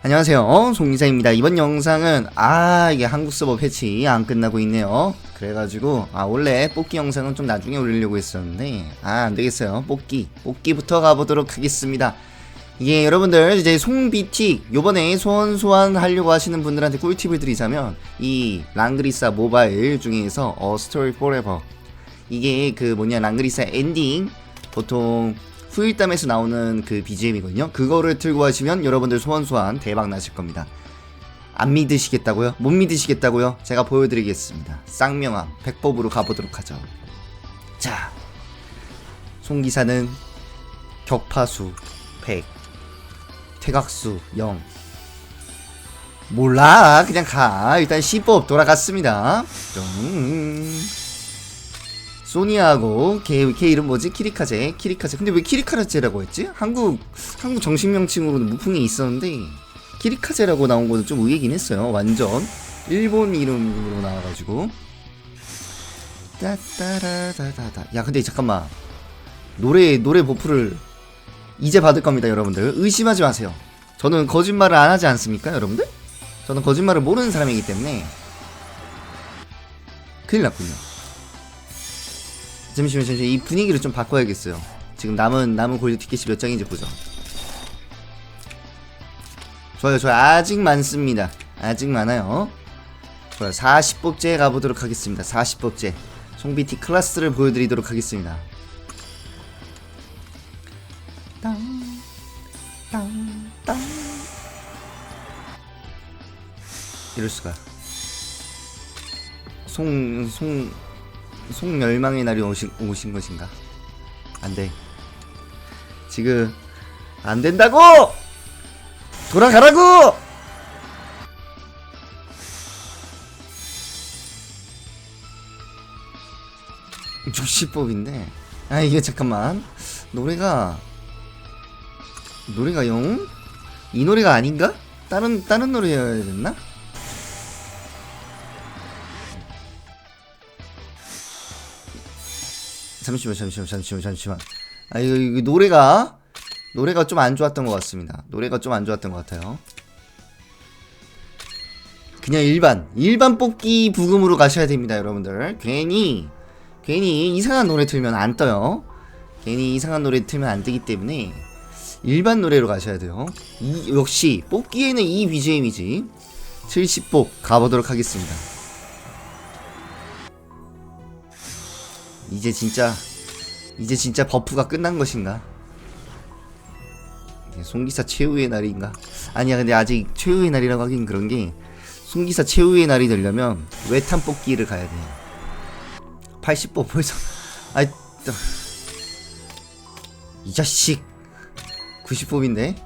안녕하세요. 송기사입니다. 이번 영상은 아 이게 한국 서버 패치 안 끝나고 있네요. 그래가지고 아 원래 뽑기 영상은 좀 나중에 올리려고 했었는데 아 안되겠어요. 뽑기. 뽑기부터 가보도록 하겠습니다. 이게 여러분들 이제 송비틱 요번에 소원 소환 하려고 하시는 분들한테 꿀팁을 드리자면 이 랑그리사 모바일 중에서 어 스토리 포레버 이게 그 뭐냐 랑그리사 엔딩 보통 후일담에서 나오는 그 BGM이거든요. 그거를 틀고 하시면 여러분들 소원 소환 대박 나실 겁니다. 안 믿으시겠다고요? 못 믿으시겠다고요? 제가 보여드리겠습니다. 쌍명함 백법으로 가보도록 하죠. 자, 송기사는 격파수 100, 퇴각수 0. 몰라, 그냥 가. 일단 시법 돌아갔습니다. 음. 소니아하고 걔, 걔 이름 뭐지? 키리카제. 키리카제. 근데 왜 키리카제라고 했지? 한국 한국 정식 명칭으로는 무풍에 있었는데 키리카제라고 나온 거는 좀 의외긴 했어요. 완전 일본 이름으로 나와가지고. 따따라다다다. 야 근데 잠깐만 노래 노래 버프를 이제 받을 겁니다, 여러분들. 의심하지 마세요. 저는 거짓말을 안 하지 않습니까, 여러분들? 저는 거짓말을 모르는 사람이기 때문에 큰일 났군요. 잠시만 잠시만 이 분위기를 좀 바꿔야겠어요. 지금 남은 남은 골드 티켓이 몇 장인지 보죠. 좋아요 좋아요. 아직 많습니다. 아직 많아요. 좋아요. 40법제 가보도록 하겠습니다. 40법제. 송비티 클라스를 보여드리도록 하겠습니다. 땅, 땅, 땅. 이럴수가. 송, 송, 송멸망의 날이 오신, 오신 것인가? 안 돼. 지금, 안 된다고! 돌아가라고! 육시법인데 아 이게 잠깐만 노래가 노래가 영? 이 노래가 아닌가? 다른 다른 노래여야 됐나? 잠시만 잠시만 잠시만 잠시만. 아 이거, 이거 노래가 노래가 좀 안 좋았던 것 같습니다. 노래가 좀 안 좋았던 것 같아요. 그냥 일반 일반 뽑기 부금으로 가셔야 됩니다 여러분들. 괜히 괜히 이상한 노래 틀면 안 떠요. 괜히 이상한 노래 틀면 안 뜨기 때문에 일반 노래로 가셔야 돼요. 이, 역시 뽑기에는 이 BGM이지. 70뽑 가보도록 하겠습니다 이제 진짜 이제 진짜 버프가 끝난 것인가? 송기사 최후의 날인가? 아니야 근데 아직 최후의 날이라고 하긴 그런 게 송기사 최후의 날이 되려면 외탄 뽑기를 가야 돼. 80보 벌써. 아이 또- 이 자식. 90법인데?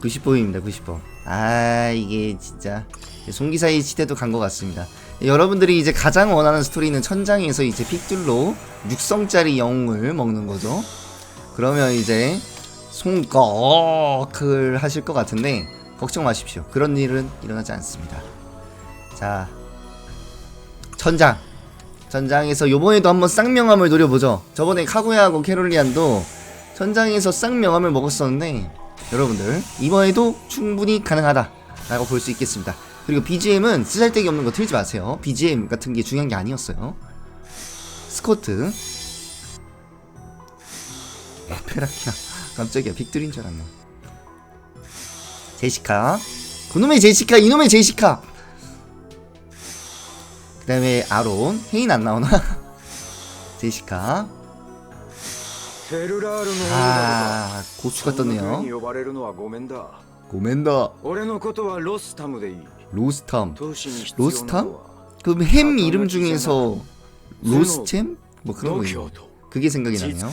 90법입니다 90법. 아 이게 진짜. 송기사의 시대도 간 것 같습니다 여러분들이 이제 가장 원하는 스토리는 천장에서 이제 픽들로 육성짜리 영웅을 먹는 거죠. 그러면 이제 송거클 하실 것 같은데 걱정 마십시오. 그런 일은 일어나지 않습니다. 자 천장. 천장에서 요번에도 한번 쌍명함을 노려보죠. 저번에 카구야하고 캐롤리안도 천장에서 쌍명함을 먹었었는데 여러분들 이번에도 충분히 가능하다 라고 볼 수 있겠습니다 그리고 BGM은 쓰잘데기 없는 거 틀지 마세요. BGM 같은 게 중요한 게 아니었어요. 스쿼트. 아, 페라키야. 깜짝이야. 빅들인 줄 알았네. 제시카. 그놈의 제시카, 이놈의 제시카. 그 다음에 아론. 헤인 안 나오나? 제시카. 아, 고추가 떴네요. 고멘다. 고멘다. 로스텀. 로스탐? 그햄 이름 중에서 로스챔? 뭐 그런 거예요 그게 생각이 나네요.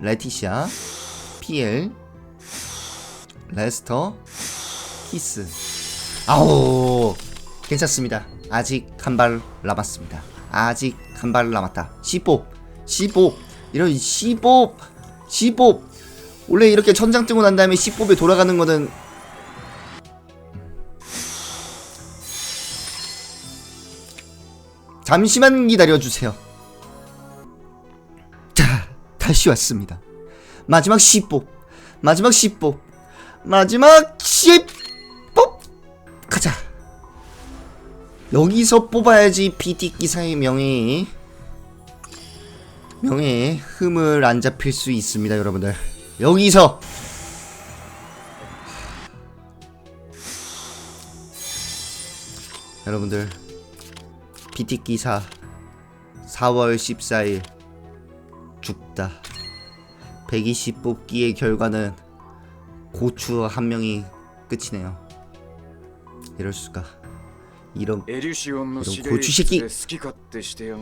레티시아 피엘 레스터 키스. 아오! 괜찮습니다. 아직 한 발 남았습니다. 아직 한 발 남았다. 시뽑 시뽑 이런 시뽑 시뽑 원래 이렇게 천장 뜨고 난 다음에 시뽑에 돌아가는 거는 잠시만 기다려주세요 자, 다시 왔습니다. 마지막 10보. 마지막 10보. 마지막 10 뽑! 가자 여기서 뽑아야지 PT 기사의 명예 명예에 흠을 안 잡힐 수 있습니다 여러분들 여기서 여러분들 비티기사 4월 14일 죽다. 120 뽑기의 결과는 고추 한 명이 끝이네요. 이럴 수가. 이런 이런 고추 새끼.